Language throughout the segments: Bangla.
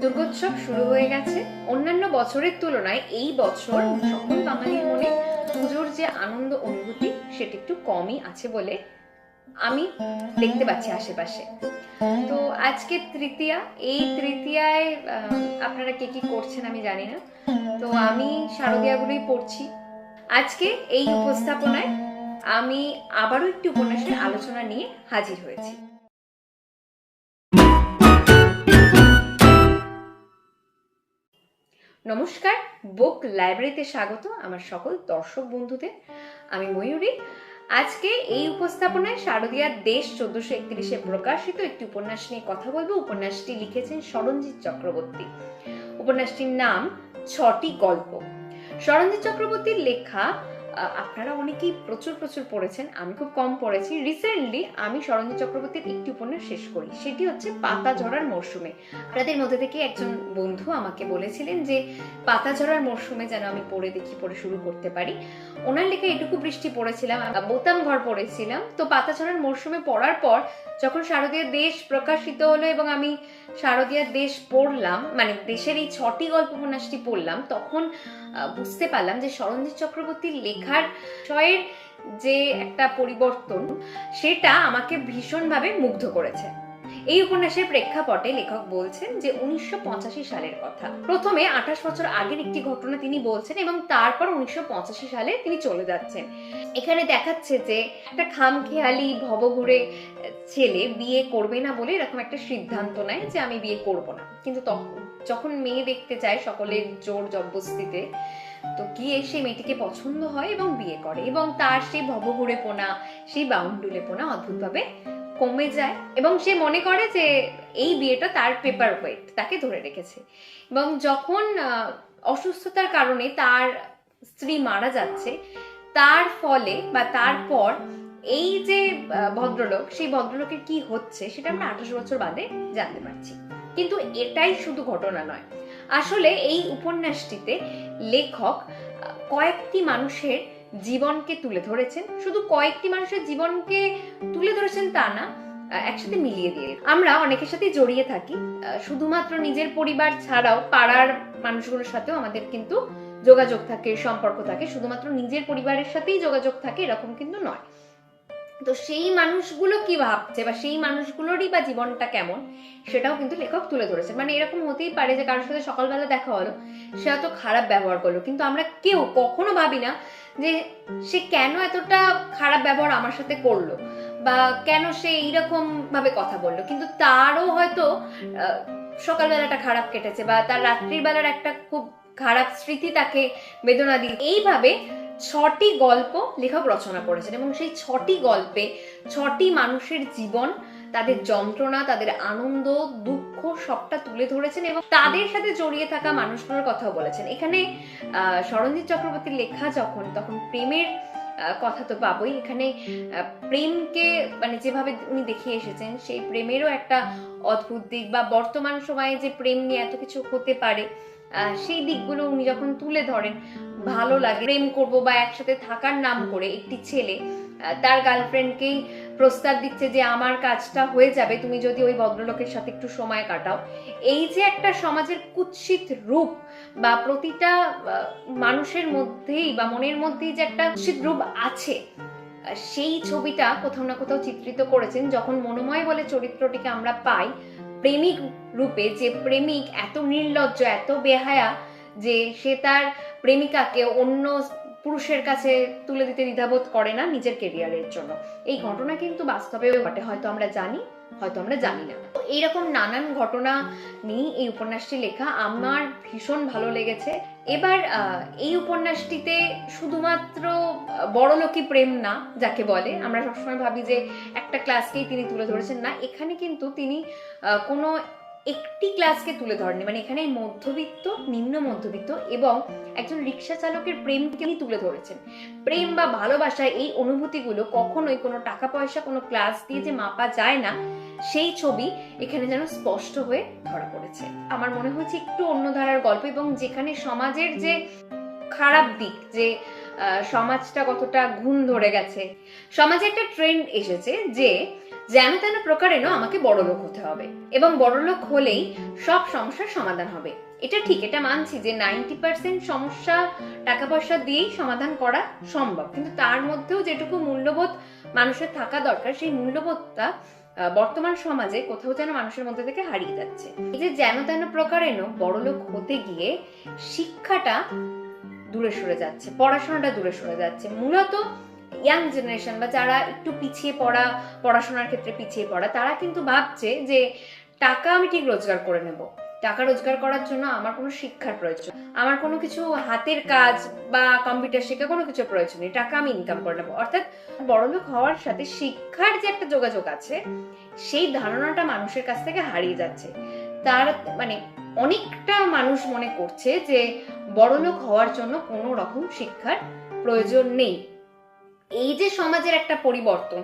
দুর্গোৎসব শুরু হয়ে গেছে। অন্যান্য বছরের তুলনায় এই বছর সকল বাঙালির মনে পুজোর যে আনন্দ অনুভূতি, সেটা একটু কমই আছে বলে আমি দেখতে পাচ্ছি আশেপাশে। তো আজকে তৃতীয়া, এই তৃতীয়ায় আপনারা কে কি করছেন আমি জানি না। তো আমি শারদিয়াগুলোই পড়ছি। আজকে এই উপস্থাপনায় আমি আবারও একটি উপন্যাসের আলোচনা নিয়ে হাজির হয়েছি। নমস্কার, বুক লাইব্রেরিতে স্বাগত আমার সকল দর্শক বন্ধুদের। আমি ময়ূরী। আজকে এই উপস্থাপনায় শারদীয়ার দেশ চোদ্দশো একত্রিশে প্রকাশিত একটি উপন্যাস নিয়ে কথা বলব। উপন্যাসটি লিখেছেন সরঞ্জিৎ চক্রবর্তী। উপন্যাসটির নাম ছটি গল্প। সরঞ্জিৎ চক্রবর্তীর লেখা আপনারা অনেকেই প্রচুর প্রচুর পড়েছেন, আমি খুব কম পড়েছি। রিসেন্টলি আমি সরঞ্জিৎ চক্রবর্তীর একটি উপন্যাস শেষ করি, সেটি হচ্ছে পাতা ঝরার মরশুমে। আপনাদের মধ্যে থেকে একজন বন্ধু আমাকে বলেছিলেন যে, পাতা ঝরার মরশুমে যেন আমি পড়ে দেখি, পড়ে শুরু করতে পারি। ওনার লেখা এটুকু বৃষ্টি পড়েছিলাম বোতাম ঘর পড়েছিলাম। তো পাতা ঝরার মরশুমে পড়ার পর যখন শারদীয় দেশ প্রকাশিত হলো এবং আমি শারদীয়ার দেশ পড়লাম মানে দেশের এই ছটি গল্প উপন্যাসটি পড়লাম, তখন বুঝতে পারলাম যে সরঞ্জিৎ চক্রবর্তীর লেখার বিষয়ের যে একটা পরিবর্তন, সেটা আমাকে ভীষণভাবে মুগ্ধ করেছে। এই উপন্যাসের প্রেক্ষাপটে লেখক বলছেন যে উনিশশো সালের কথা। প্রথমে আঠাশ বছর আগের একটি ঘটনা তিনি বলছেন এবং তারপর উনিশশো পঁচাশি সালে তিনি চলে যাচ্ছেন। এখানে দেখাচ্ছে যে একটা খামখেয়ালি ভবঘুরে ছেলে বিয়ে করবে না বলে এরকম একটা সিদ্ধান্ত নেয় যে আমি বিয়ে করব না। কিন্তু তখন যখন মেয়ে দেখতে যায় সকলের জোর জবস্তিতে তো গিয়ে সেই মেয়েটিকে পছন্দ হয় এবং বিয়ে করে এবং তার সেই ভবঘুরে পোনা সেই বাউন্ডুলে পোনা অদ্ভুতভাবে কমে যায় এবং সে মনে করে যে এই বিয়েটা তার পেপার ওয়েট তাকে ধরে রেখেছে। এবং যখন অসুস্থতার কারণে তার স্ত্রী মারা যাচ্ছে তার ফলে বা তারপর এই যে ভদ্রলোক সেই ভদ্রলোকের কি হচ্ছে সেটা আমরা আঠাশ বছর বাদে জানতে পারছি। কিন্তু এটাই শুধু ঘটনা নয়। আসলে এই উপন্যাসটিতে লেখক কয়েকটি মানুষের জীবনকে তুলে ধরেছেন। শুধু কয়েকটি মানুষের জীবনকে তুলে ধরেছেন তা না একসাথে মিলিয়ে দিয়ে। আমরা অনেকের সাথে জড়িয়ে থাকি। শুধুমাত্র নিজের পরিবার ছাড়াও পাড়ার মানুষগুলোর সাথেও আমাদের কিন্তু যোগাযোগ থাকে, সম্পর্ক থাকে। শুধুমাত্র নিজের পরিবারের সাথেই যোগাযোগ থাকে, এরকম কিন্তু নয়। তো সেই মানুষগুলো কি ভাবছে বা সেই মানুষগুলোরই বা জীবনটা কেমন, সেটাও কিন্তু লেখক তুলে ধরেছে মানে এরকম হতেই পারে যে কারোর সাথে সকালবেলা দেখা হলো, সে এত খারাপ ব্যবহার করল। কিন্তু আমরা কেউ কখনো ভাবি না যে সে কেন এতটা খারাপ ব্যবহার আমার সাথে করল বা কেন সে এইরকম ভাবে কথা বলল। কিন্তু তারও হয়তো সকালবেলাটা খারাপ কেটেছে বা তার রাত্রির বেলার একটা খুব খারাপ স্মৃতি তাকে বেদনা দিল এইভাবে ছটি গল্প লেখক রচনা করেছেন এবং সেই ছটি গল্পে ছটি মানুষের জীবন, তাদের যন্ত্রণা, তাদের আনন্দ, দুঃখ সবটা তুলে ধরেছেন এবং তাদের সাথে জড়িয়ে থাকা মানুষগুলোর কথাও বলেছেন। এখানে সরঞ্জিৎ চক্রবর্তীর লেখা যখন, তখন প্রেমের কথা তো পাবোই। এখানে প্রেমকে মানে যেভাবে উনি দেখিয়ে এসেছেন, সেই প্রেমেরও একটা অদ্ভুত দিক বা বর্তমান সময়ে যে প্রেম নিয়ে এত কিছু হতে পারে সেই দিকগুলো উনি যখন তুলে ধরেন ভালো লাগে। প্রেম করব বা একসাথে থাকার নাম করে একটি ছেলে তার গার্লফ্রেন্ডকেই প্রস্তাব দিচ্ছে যে আমার কাজটা হয়ে যাবে, তুমি যদি ওই ভদ্রলোকের সাথে একটু সময় কাটাও। এই যে একটা সমাজের কুৎসিত রূপ বা প্রতিটা মানুষের মধ্যেই বা মনের মধ্যেই যে একটা কুৎসিত রূপ আছে সেই ছবিটা কোথাও না কোথাও চিত্রিত করেছেন। যখন মনোময় বলে চরিত্রটিকে আমরা পাই, প্রেমিক রূপে যে প্রেমিক এত নির্লজ্জ, এত বেহায়া যে সে তার প্রেমিকাকে অন্য পুরুষের কাছে তুলে দিতে দ্বিধাবোধ করে না নিজের কেরিয়ারের জন্য। এই ঘটনা কিন্তু বাস্তবে ঘটে, হয়তো আমরা জানি, হয়তো আমরা জানি না। তো এইরকম নানান ঘটনা নিয়ে এই উপন্যাসটি লেখা, আমার ভীষণ ভালো লেগেছে। এবার এই উপন্যাসটিতে শুধুমাত্র বড়লোকি প্রেম না, যাকে বলে, আমরা সবসময় ভাবি যে একটা ক্লাসকেই তিনি তুলে ধরেছেন না, এখানে কিন্তু তিনি কোনো একটি ক্লাসকে তুলে ধরেননি। মানে এখানে মধ্যবিত্ত, নিম্ন মধ্যবিত্ত এবং একজন রিক্সা চালকের প্রেমকে তুলে ধরেছেন। প্রেম বা ভালোবাসা এই অনুভূতিগুলো কখনোই কোনো টাকা পয়সা কোনো ক্লাস দিয়ে যে মাপা যায় না, সেই ছবি এখানে যেন স্পষ্ট হয়ে ধরা পড়েছে। আমার মনে হয়েছে একটু অন্য ধারার গল্প এবং যেখানে সমাজের যে খারাপ দিক, যে সমাজটা কতটা ঘুণ ধরে গেছে, সমাজে একটা ট্রেন্ড এসেছে যে যেন তেন প্রকারেণ আমাকে বড় লোক হতে হবে এবং বড় লোক হলেই সব সমস্যার সমাধান হবে। এটা ঠিক, এটা মানছি যে নাইনটি পার্সেন্ট সমস্যা টাকা পয়সা দিয়েই সমাধান করা সম্ভব। কিন্তু তার মধ্যেও যেটুকু মূল্যবোধ মানুষের থাকা দরকার, সেই মূল্যবোধটা বর্তমান সমাজে কোথাও যেন মানুষের মধ্যে থেকে হারিয়ে যাচ্ছে। এই যে যেন তেন প্রকারেণ বড়লোক হতে গিয়ে শিক্ষাটা দূরে সরে যাচ্ছে, পড়াশোনাটা দূরে সরে যাচ্ছে। মূলত ইয়াং জেনারেশন বা যারা একটু পিছিয়ে পড়া, পড়াশোনার ক্ষেত্রে পিছিয়ে পড়া, তারা কিন্তু ভাবছে যে টাকা আমি ঠিক রোজগার করে নেব। টাকা রোজগার করার জন্য আমার কোনো শিক্ষার প্রয়োজন, আমার কোনো কিছু হাতের কাজ বা কম্পিউটার শেখা কোনো কিছু প্রয়োজন নেই, টাকা আমি ইনকাম করে নেব। অর্থাৎ বড়লোক হওয়ার সাথে শিক্ষার যে একটা যোগাযোগ আছে, সেই ধারণাটা মানুষের কাছ থেকে হারিয়ে যাচ্ছে। তার মানে অনেকটা মানুষ মনে করছে যে বড়লোক হওয়ার জন্য কোনো রকম শিক্ষার প্রয়োজন নেই। এই যে সমাজের একটা পরিবর্তন,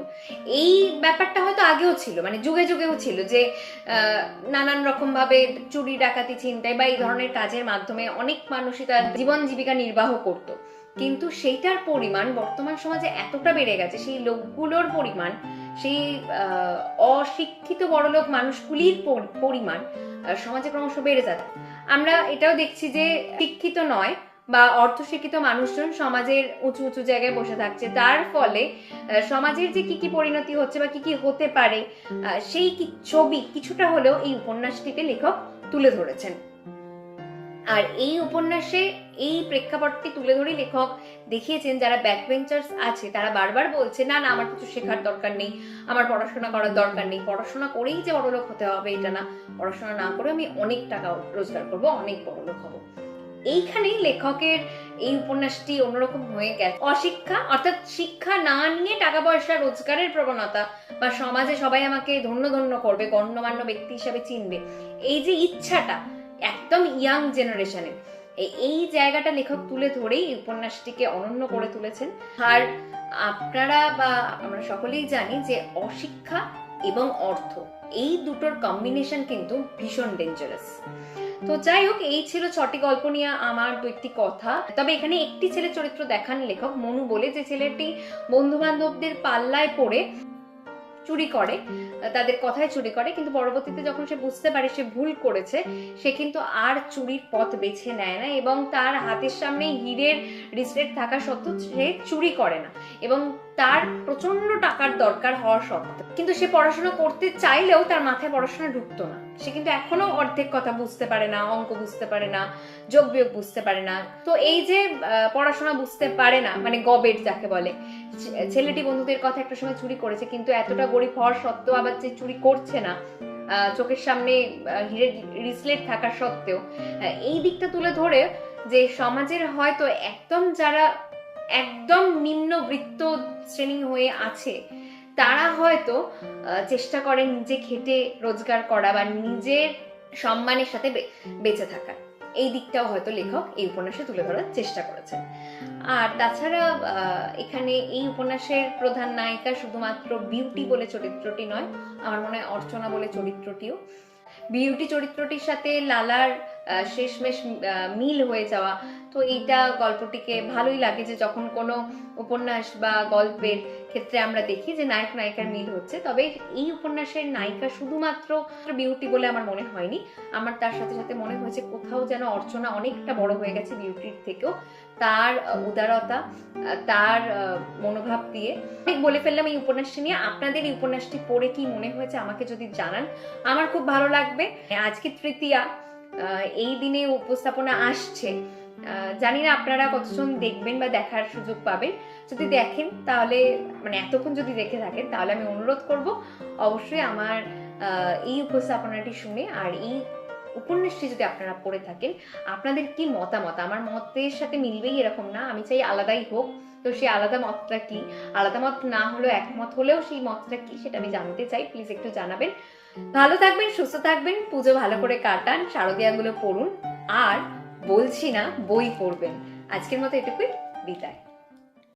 এই ব্যাপারটা হয়তো আগেও ছিল মানে যুগে যুগেও ছিল যে নানান রকম ভাবে চুরি, ডাকাতি, ছিনতাই বা এই ধরনের কাজের মাধ্যমে অনেক মানুষই তার জীবন জীবিকা নির্বাহ করত। কিন্তু সেইটার পরিমাণ বর্তমান সমাজে এতটা বেড়ে গেছে, সেই লোকগুলোর পরিমাণ, সেই অশিক্ষিত বড়লোক মানুষগুলির পরিমাণ সমাজে ক্রমশ বেড়ে যাচ্ছে। আমরা এটাও দেখছি যে শিক্ষিত নয় বা অর্ধশিক্ষিত মানুষজন সমাজের উঁচু উঁচু জায়গায় বসে থাকছে। তার ফলে সমাজের যে কি কি পরিণতি হচ্ছে বা কি কি হতে পারে সেই ছবি কিছুটা হলেও এই উপন্যাসটিতে লেখক তুলে ধরেছেন। আর এই উপন্যাসে এই প্রেক্ষাপটটি তুলে ধরে লেখক দেখিয়েছেন, যারা ব্যাকবেঞ্চার্স আছে, তারা বারবার বলছে, না না, আমার কিছু শেখার দরকার নেই, আমার পড়াশোনা করার দরকার নেই, পড়াশোনা করেই যে বড়লোক হতে হবে, এটা না, পড়াশোনা না করে আমি অনেক টাকা রোজগার করব, অনেক বড়লোক হব। এইখানেই লেখকের এই উপন্যাসটি অন্যরকম হয়ে গেছে। অশিক্ষা, অর্থাৎ শিক্ষা না নিয়ে টাকা পয়সা, রোজগারের প্রবণতা বা সমাজে সবাই আমাকে ধন্য ধন্য করবে, গণ্যমান্য ব্যক্তি হিসাবে চিনবে, এই যে ইচ্ছাটা একদম ইয়াং জেনারেশনের এই জায়গাটা লেখক তুলে ধরেই উপন্যাসটিকে অনন্য করে তুলেছেন। আর আপনারা বা আমরা সকলেই জানি যে অশিক্ষা এবং অর্থ এই দুটোর কম্বিনেশন কিন্তু ভীষণ ডেঞ্জারাস তো যাই হোক এই ছিল ছটি গল্প নিয়ে আমার দু একটি কথা। তবে এখানে একটি ছেলে চরিত্র দেখান লেখক মনু বলে, যে ছেলেটি বন্ধু বান্ধবদের পাল্লায় পড়ে চুরি করে, তাদের কথায় চুরি করে, কিন্তু পরবর্তীতে যখন সে বুঝতে পারে সে ভুল করেছে, সে কিন্তু আর চুরির পথ বেছে নেয় না এবং তার হাতের সামনে হিরের রিসলেট থাকা সত্ত্বেও সে চুরি করে না এবং তার প্রচণ্ড টাকার দরকার হওয়া সত্ত্বেও। কিন্তু সে পড়াশোনা করতে চাইলেও তার মাথায় পড়াশোনা ঢুকতো না। সে কিন্তু এখনও অর্ধেক কথা বুঝতে পারে না অঙ্ক বুঝতে পারে না যোগ বিয়োগ বুঝতে পারে না। তো এই যে পড়াশোনা বুঝতে পারে না মানে গবেট যাকে বলে ছেলেটি বন্ধুদের কথা একটা সময় চুরি করেছে কিন্তু এতটা গরিব হওয়ার সত্ত্বেও আবার যে চুরি করছে না চোখের সামনে আহ, রিসলেট থাকা সত্ত্বেও এই দিকটা তুলে ধরে যে সমাজের হয়তো একদম যারা একদম নিম্নবৃত্ত শ্রেণি হয়ে আছে তারা হয়তো চেষ্টা করে নিজে খেটে রোজগার করা বা নিজের সম্মানের সাথে বেঁচে থাকা। এই দিকটাও হয়তো লেখক এই উপন্যাসে তুলে ধরার চেষ্টা করেছে আর তাছাড়া এখানে এই উপন্যাসের প্রধান নায়িকা শুধুমাত্র বিউটি বলে চরিত্রটি নয়, আমার মনে হয় অর্চনা বলে চরিত্রটিও। বিউটি চরিত্রটির সাথে লালার শেষমেশ মিল হয়ে যাওয়া, তো এইটা গল্পটিকে ভালোই লাগে যে যখন কোনো উপন্যাস বা গল্পের ক্ষেত্রে আমরা দেখি যে নায়ক, নায়িকার মিল হচ্ছে। তবে এই উপন্যাসের নায়িকা শুধুমাত্র বিউটি বলে আমার মনে হয়নি। আমার তার সাথে সাথে মনে হয়েছে কোথাও যেন অর্চনা অনেকটা বড় হয়ে গেছে বিউটির থেকেও। তার উদারতা তার মনোভাব দিয়ে। অনেক বলে ফেললাম এই উপন্যাসটি নিয়ে। আপনাদের এই উপন্যাসটি পড়ে কি মনে হয়েছে আমাকে যদি জানান। আমার খুব ভালো লাগবে। আজকে তৃতীয়া এই দিনে উপস্থাপনা আসছে। জানি না আপনারা কতজন দেখবেন বা দেখার সুযোগ পাবেন। যদি দেখেন, তাহলে মানে এতক্ষণ যদি দেখে থাকেন, তাহলে আমি অনুরোধ করব, অবশ্যই আমার এই উপস্থাপনাটি শুনে আর এই উপন্যাসটি যদি আপনারা পড়ে থাকেন, আপনাদের কি মতামত? আমার মতের সাথে মিলবেই এরকম না। আমি চাই আলাদাই হোক। তো সেই আলাদা মতটা কি? আলাদা মত না হলেও একমত হলেও সেই মতটা কি সেটা আমি জানতে চাই। প্লিজ একটু জানাবেন। ভালো থাকবেন, সুস্থ থাকবেন। পুজো ভালো করে কাটান, শারদিয়াগুলো পড়ুন। আর বলছি না বই পড়বেন। আজকের মতো এটুকুই বিদায়।